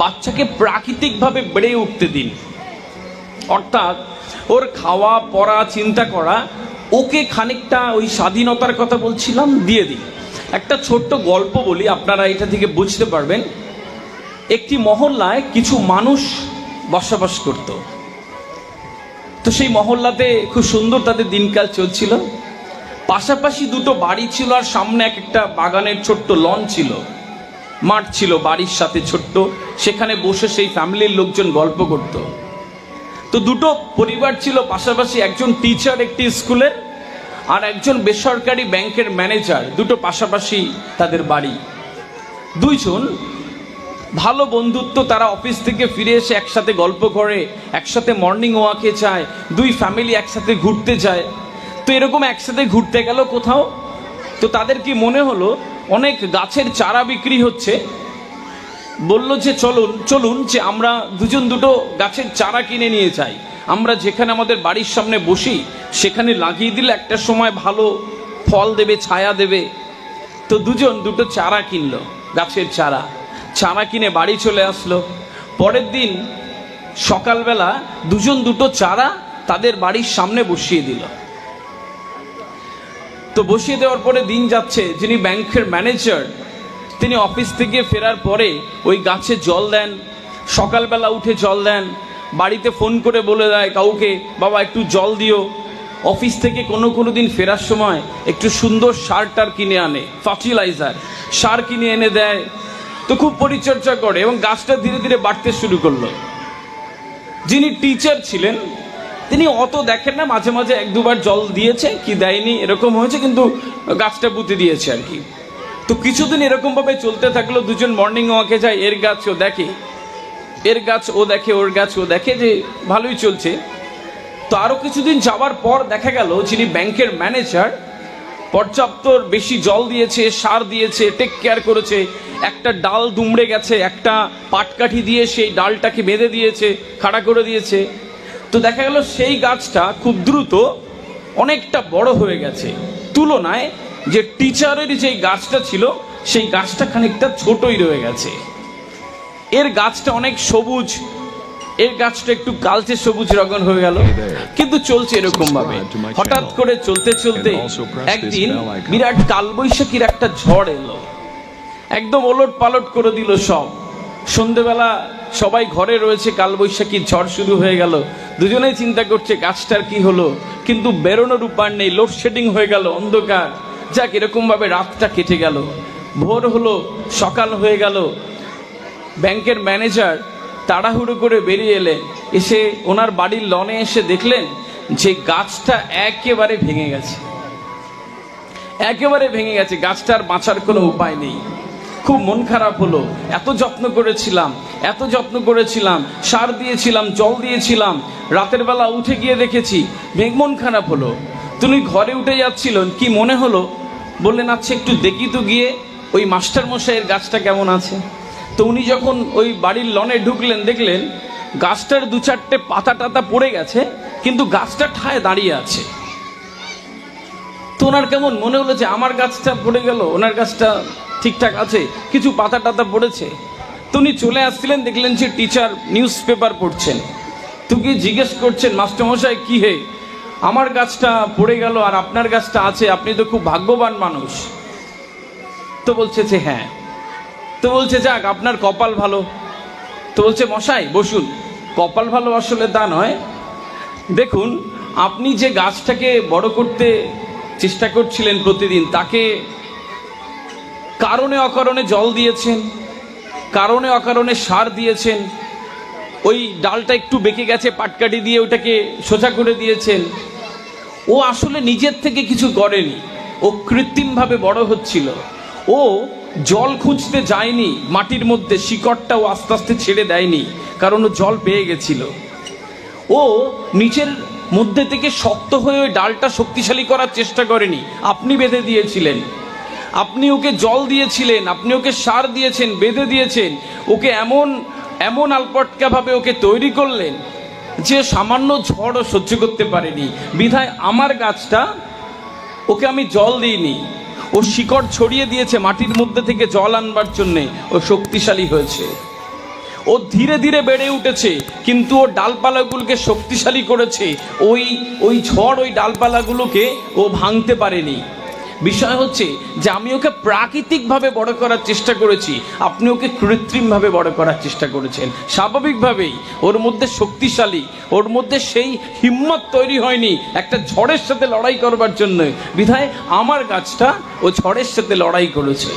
বাচ্চাকে প্রাকৃতিকভাবে বেড়ে উঠতে দিন। অর্থাৎ ওর খাওয়া, পড়া, চিন্তা করা, ওকে খানিকটা ওই স্বাধীনতার কথা বলছিলাম, দিয়ে দিন। একটা ছোট্ট গল্প বলি, আপনারা এটা থেকে বুঝতে পারবেন। একটি মহল্লায় কিছু মানুষ বসবাস করত। তো সেই মহল্লাতে খুব সুন্দর তাদের দিনকাল চলছিল। পাশাপাশি দুটো বাড়ি ছিল আর সামনে এক একটা বাগানের ছোট্ট লন ছিল। মাঠ ছিল, বাড়ির সাথে ছোট্ট। সেখানে বসে সেই ফ্যামিলির লোকজন গল্প করত। তো দুটো পরিবার ছিল, পাশাপাশি একজন টিচার একটি স্কুলের আর একজন বেসরকারি ব্যাংকের ম্যানেজার দুটো পাশাপাশি তাদের বাড়ি। দুইজন ভালো বন্ধুত্ব, তারা অফিস থেকে ফিরে এসে একসাথে গল্প করে, একসাথে মর্নিং ওয়াকে যায়, দুই ফ্যামিলি একসাথে ঘুরতে যায়। তো এরকম একসাথে ঘুরতে গেল কোথাও? তো তাদের কি মনে হলো অনেক গাছের চারা বিক্রি হচ্ছে। বলল যে, চলুন চলুন যে আমরা দুজন দুটো গাছের চারা কিনে নিয়ে যাই। আমরা যেখানে আমাদের বাড়ির সামনে বসি, সেখানে লাগিয়ে দিলে একটা সময় ভালো ফল দেবে, ছায়া দেবে। তো দুজন দুটো চারা কিনলো, গাছের চারা। চারা কিনে বাড়ি চলে আসলো। পরের দিন সকালবেলা দুজন দুটো চারা তাদের বাড়ির সামনে বসিয়ে দিল। তো বসিয়ে দেওয়ার পরে দিন যাচ্ছে। যিনি ব্যাংকের ম্যানেজার, তিনি অফিস থেকে ফেরার পরে ওই গাছে জল দেন, সকালবেলা উঠে জল দেন, বাড়িতে ফোন করে বলে দেয়, কাউকে, বাবা, একটু জল দিও। অফিস থেকে কোনো কোনো দিন ফেরার সময় একটু সুন্দর সার টার কিনে আনে, ফার্টিলাইজার সার কিনে এনে দেয়। তো খুব পরিচর্যা করে এবং গাছটা ধীরে ধীরে বাড়তে শুরু করল। যিনি টিচার ছিলেন তিনি অত দেখেন না, মাঝে মাঝে এক দুবার জল দিয়েছে, কি দেয়নি, এরকম হয়েছে, কিন্তু গাছটা পুঁতে দিয়েছে আর কি। তো কিছুদিন এরকম ভাবে চলতে থাকল, দুজন মর্নিং ওয়াকে যায়, এর গাছ ও দেখে, এর গাছ ও দেখে, ওর গাছ ও দেখে যে ভালোই চলছে। তো আরও কিছুদিন যাওয়ার পর দেখা গেল, যিনি ব্যাংকের ম্যানেজার পর্যাপ্ত বেশি জল দিয়েছে, সার দিয়েছে টেক কেয়ার করেছে, একটা ডাল দুমড়ে গেছে, একটা পাটকাঠি দিয়ে সেই ডালটাকে বেঁধে দিয়েছে, খাড়া করে দিয়েছে। তো দেখা গেল সেই গাছটা খুব দ্রুত অনেকটা বড় হয়ে গেছে। তুলনায় যে টিচারের যে গাছটা ছিল সেই গাছটা খানিকটা ছোটই রয়ে গেছে। এর গাছটা অনেক সবুজ। এর গাছটা একটু কালচে সবুজ রঙের হয়ে গেল। কিন্তু চলছে এরকম ভাবে হঠাৎ করে চলতে চলতে একদিন বিরাট কালবৈশাখীর একটা ঝড় এলো। একদম ওলট পালট করে দিল সব। সন্ধেবেলা সবাই ঘরে রয়েছে কালবৈশাখীর ঝড় শুরু হয়ে গেল। দুজনেই চিন্তা করছে, গাছটার কি হলো? কিন্তু বেরোনোর উপার নেই লোডশেডিং হয়ে গেল, অন্ধকার। যাক এরকম ভাবে রাতটা কেটে গেল। ভোর হলো, সকাল হয়ে গেল। ব্যাংকের ম্যানেজার তাড়াহুড়ো করে বেরিয়ে এলেন। এসে ওনার বাড়ির লনে এসে দেখলেন যে গাছটা একেবারে ভেঙে গেছে। একেবারে ভেঙে গেছে, গাছটার বাঁচার কোনো উপায় নেই। খুব মন খারাপ হলো। এত যত্ন করেছিলাম, এত যত্ন করেছিলাম, সার দিয়েছিলাম, জল দিয়েছিলাম, রাতের বেলা উঠে গিয়ে দেখেছি ভেঙ মন খারাপ হলো। তুমি ঘরে উঠে যাচ্ছিলেন কি মনে হলো? বললেন আচ্ছা একটু দেখি তো গিয়ে ওই মাস্টার মশাইয়ের গাছটা কেমন আছে? তো উনি যখন ওই বাড়ির লনে ঢুকলেন, দেখলেন গাছটার দু চারটে পাতা টাতা পড়ে গেছে, কিন্তু গাছটা ঠায় দাঁড়িয়ে আছে। তো ওনার কেমন মনে হলো যে, আমার গাছটা পড়ে গেল, ওনার গাছটা ঠিকঠাক আছে, কিছু পাতা টাতা পড়েছে। তো উনি চলে আসছিলেন, দেখলেন যে টিচার নিউজ পেপার পড়ছেন। তো কি জিজ্ঞেস করছেন, মাস্টারমশাই, কি হে? আমার গাছটা পড়ে গেল আর আপনার গাছটা আছে, আপনি তো খুব ভাগ্যবান মানুষ। তো বলছে যে হ্যাঁ। তো বলছে, যাক, আপনার কপাল ভালো। তো বলছে, মশাই, বসুন। কপাল ভালো আসলে তা নয়। দেখুন, আপনি যে গাছটাকে বড় করতে চেষ্টা করছিলেন প্রতিদিন, তাকে কারণে অকারণে জল দিয়েছেন, কারণে অকারণে সার দিয়েছেন, ওই ডালটা একটু বেঁকে গেছে পাটকাটি দিয়ে ওটাকে সোজা করে দিয়েছেন। ও আসলে নিজের থেকে কিছু করেনি, ও কৃত্রিমভাবে বড় হচ্ছিল। ও জল খুঁজতে যায়নি, মাটির মধ্যে শিকড়টা ও আস্তে আস্তে ছেড়ে দেয়নি, কারণ ও জল পেয়ে গেছিল। ও নিচের মধ্যে থেকে শক্ত হয়ে ওই ডালটা শক্তিশালী করার চেষ্টা করেনি, আপনি বেঁধে দিয়েছিলেন। আপনি ওকে জল দিয়েছিলেন, আপনি ওকে সার দিয়েছেন, বেঁধে দিয়েছেন, ওকে এমন এমন আলপটকাভাবে ওকে তৈরি করলেন যে সামান্য ঝড়ও সহ্য করতে পারেনি। বিধায় আমার গাছটা ওকে আমি জল দিইনি। ও শিকড় ছড়িয়ে দিয়েছে মাটির মধ্যে থেকে জল আনবার জন্যে। ও শক্তিশালী হয়েছে। ও ধীরে ধীরে বেড়ে উঠেছে, কিন্তু ও ডালপালাগুলোকে শক্তিশালী করেছে। ওই ওই ঝড়, ওই ডালপালাগুলোকে ও ভাঙতে পারেনি। বিষয় হচ্ছে যে আমি ওকে প্রাকৃতিকভাবে বড় করার চেষ্টা করেছি। আপনি ওকে কৃত্রিমভাবে বড় করার চেষ্টা করেছেন। স্বাভাবিকভাবেই ওর মধ্যে শক্তিশালী, ওর মধ্যে সেই হিম্মত তৈরি হয়নি একটা ঝড়ের সাথে লড়াই করবার জন্য। বিধায় আমার গাছটা ও ঝড়ের সাথে লড়াই করেছে।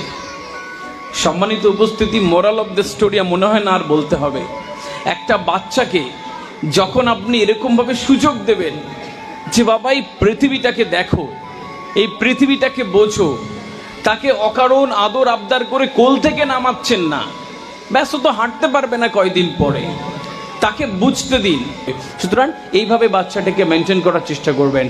সম্মানিত উপস্থিতি মোরাল অফ দ্য স্টোরি মনে হয় না আর বলতে হবে। একটা বাচ্চাকে যখন আপনি এরকমভাবে সুযোগ দেবেন যে বাবা এই পৃথিবীটাকে দেখো। এই পৃথিবীটাকে বোঝো। তাকে অকারণ আদর আবদার করে কোল থেকে নামাচ্ছেন না। ব্যাস তো হাঁটতে পারবে না কয়দিন পরে। তাকে বুঝতে দিন। সুতরাং এইভাবে বাচ্চাটাকে মেনটেন করার চেষ্টা করবেন।